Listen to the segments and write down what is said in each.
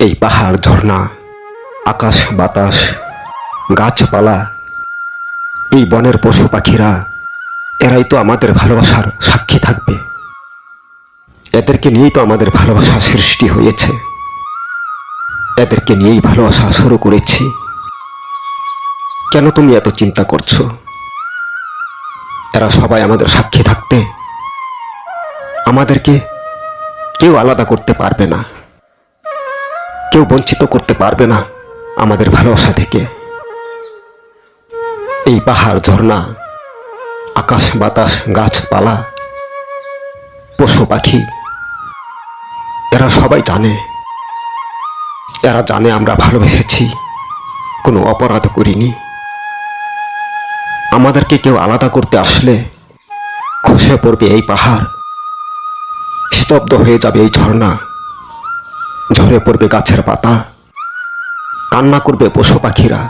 এই পাহাড় ঝর্ণা, আকাশ বাতাস, গাছপালা, এই বনের পশু পাখিরা, এরাই তো আমাদের ভালোবাসার সাক্ষী থাকবে। এদেরকে নিয়েই তো আমাদের ভালোবাসা সৃষ্টি হয়েছে। এদেরকে নিয়েই ভালোবাসা শুরু করেছি। কেন তুমি এত চিন্তা করছ? এরা সবাই আমাদের সাক্ষী থাকতে আমাদেরকে কেউ আলাদা করতে পারবে না। কেউ বঞ্চিত করতে পারবে না আমাদের ভালোবাসা থেকে। এই পাহাড়, ঝর্ণা, আকাশ, বাতাস, গাছপালা, পশু পাখি, এরা সবাই জানে। এরা জানে আমরা ভালোবেসেছি, কোনো অপরাধ করিনি। আমাদেরকে কেউ আলাদা করতে আসলে খসে পড়বে এই পাহাড়, স্তব্ধ হয়ে যাবে এই ঝর্ণা। ঝরে পড়বে গাছের পাতা। কান্না করবে পশু পাখিরা।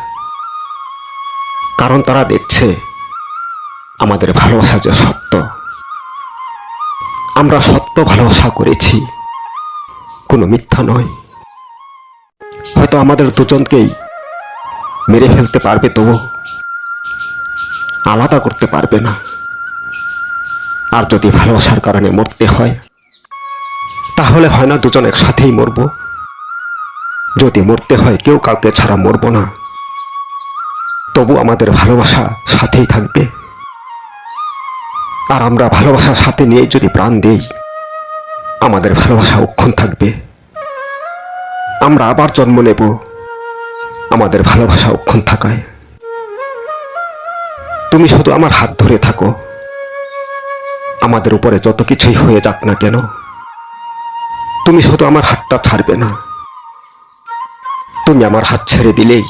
কারণ তারা দেখছে আমাদের ভালোবাসা যে সত্য। আমরা সত্য ভালোবাসা করেছি। কোনো মিথ্যা নয়। হয়তো আমাদের দুজনকেই মেরে ফেলতে পারবে তবু আলাদা করতে পারবে না। আর যদি ভালোবাসার কারণে মরতে হয় তাহলে হয় না দুজন একসাথেই মরব? যদি মরতে হয় কেউ কাউকে ছাড়া মরব না। তবু আমাদের ভালোবাসা সাথেই থাকবে। আর আমরা ভালোবাসার সাথে নিয়ে যদি প্রাণ দেই, আমাদের ভালোবাসা অক্ষণ থাকবে। আমরা আবার জন্ম নেব, আমাদের ভালোবাসা অক্ষণ থাকায়। তুমি শুধু আমার হাত ধরে থাকো। আমাদের উপরে যত কিছুই হয়ে যাক না কেন তুমি শুধু আমার হাতটা ছাড়বে না। তুমি আমার হাত ছেড়ে দিলেই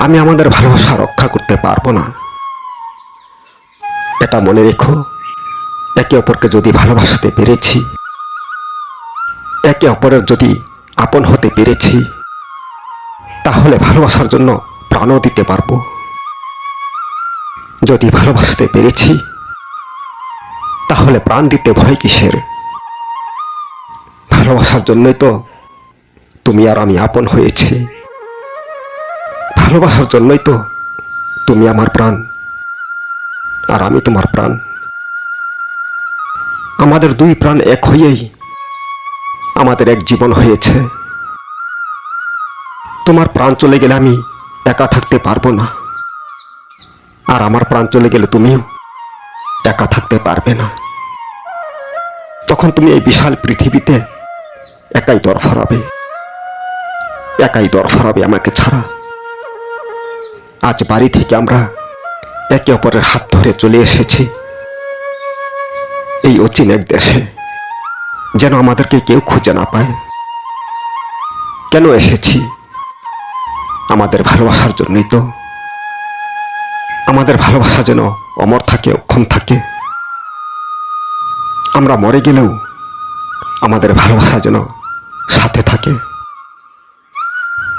আমি আমাদের ভালোবাসা রক্ষা করতে পারব না। এটা মনে রেখো, একে অপরকে যদি ভালোবাসতে পেরেছি, একে অপরের যদি আপন হতে পেরেছি, তাহলে ভালোবাসার জন্য প্রাণও দিতে পারব। যদি ভালোবাসতে পেরেছি, তাহলে প্রাণ দিতে ভয় কিসের? ভালোবাসার জন্যই তো তুমি আর আমি আপন হয়েছি। ভালোবাসার জন্যই তো তুমি আমার প্রাণ আর আমি তোমার প্রাণ। আমাদের দুই প্রাণ এক হয়েই আমাদের এক জীবন হয়েছে। তোমার প্রাণ চলে গেলে আমি একা থাকতে পারব না। আর আমার প্রাণ চলে গেলে তুমিও একা থাকতে পারবে না। তখন তুমি এই বিশাল পৃথিবীতে একাই দরফরাবে একাই দরফরাবে আমাকে ছাড়া। আজ বাড়ি থেকে আমরা একে অপরের হাত ধরে চলে এসেছি। এই অচিন এক দেশে, যেন আমাদেরকে কেউ খুঁজে না পায়। কেন এসেছি? আমাদের ভালোবাসার জন্যই তো। আমাদের ভালোবাসা যেন অমর থাকে অক্ষণ থাকে। আমরা মরে গেলেও আমাদের ভালোবাসা যেন সাথে থাকে।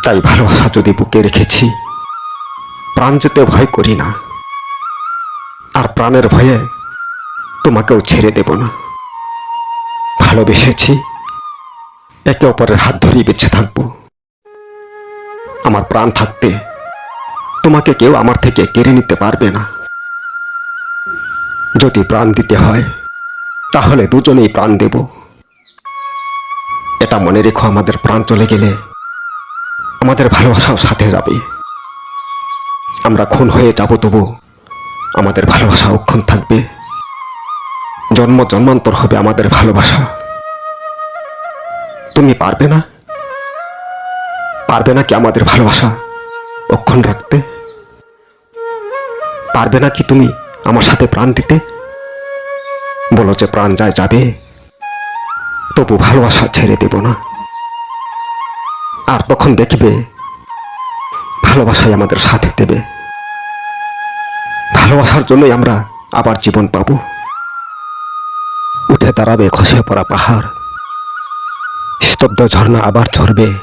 তাই ভালোবাসা যদি বুকে রেখেছি, প্রাণ যেতে ভয় করি না। আর প্রাণের ভয়ে তোমাকেও ছেড়ে দেব না। ভালোবেসেছি, একে অপরের হাত ধরেই বেঁচে থাকব। আমার প্রাণ থাকতে তোমাকে কেউ আমার থেকে কেড়ে নিতে পারবে না। যদি প্রাণ দিতে হয়, তাহলে দুজনেই প্রাণ দেব। এটা মনে রেখো আমাদের প্রাণ চলে গেলে আমাদের ভালোবাসাও সাথে যাবে। আমরা খুন হয়ে যাব তবু আমাদের ভালোবাসা অক্ষণ থাকবে। জন্ম জন্মান্তর হবে আমাদের ভালোবাসা। তুমি পারবে না? পারবে না কি আমাদের ভালোবাসা অক্ষণ রাখতে? পারবে না কি তুমি আমার সাথে প্রাণ দিতে? বলো যে প্রাণ যায় যাবে। তবু ভালোবাসা ছেড়ে দেব না। আর তখন দেখবে, ভালোবাসাই আমাদের সাথে দেবে। ভালোবাসার জন্যই আমরা আবার জীবন পাবো। উঠে দাঁড়াবে খসে পড়া পাহাড়। স্তব্ধ ঝর্ণা আবার ঝরবে।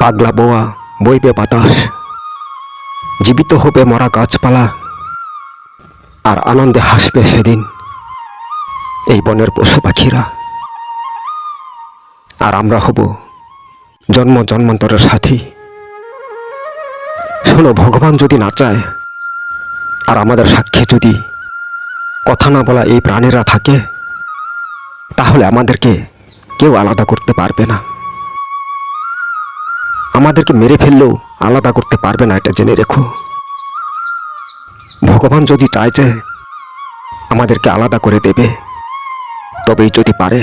পাগলা বোয়া বইবে বাতাস। জীবিত হবে মরা গাছপালা। আর আনন্দে হাসবে সেদিন এই বনের পশু পাখিরা। আর আমরা হব জন্ম জন্মান্তরের সাথী। শোনো, ভগবান যদি না চায়, আর আমাদের সাক্ষী যদি কথা না বলা এই প্রাণীরা থাকে, তাহলে আমাদেরকে কেউ আলাদা করতে পারবে না। আমাদেরকে মেরে ফেললেও আলাদা করতে পারবে না, এটা জেনে রেখো। ভগবান যদি চায় যে আমাদেরকে আলাদা করে দেবে, তবেই যদি পারে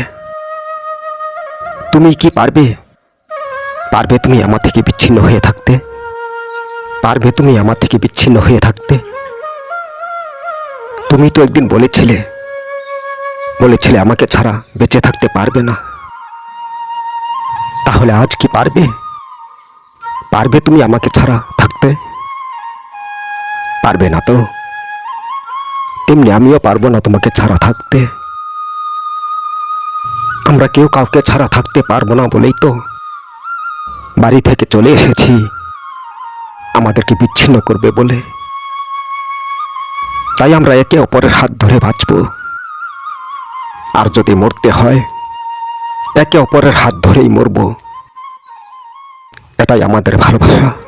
তুমি কি পারবে? পারবে তুমি আমার থেকে বিচ্ছিন্ন হয়ে থাকতে? পারবে তুমি আমার থেকে বিচ্ছিন্ন হয়ে থাকতে? তুমি তো একদিন বলেছিলে বলেছিলে আমাকে ছাড়া বেঁচে থাকতে পারবে না। তাহলে আজ কি পারবে? পারবে তুমি আমাকে ছাড়া থাকতে? পারবে না তো। তেমনি আমিও পারব না তোমাকে ছাড়া থাকতে। আমরা কেউ কাউকে ছাড়া থাকতে পারব না বলেই তো বাড়ি থেকে চলে এসেছি। আমাদেরকে বিচ্ছিন্ন করবে বলে। তাই আমরা একে অপরের হাত ধরে বাঁচব। আর যদি মরতে হয়, একে অপরের হাত ধরেই মরব। এটাই আমাদের ভালোবাসা।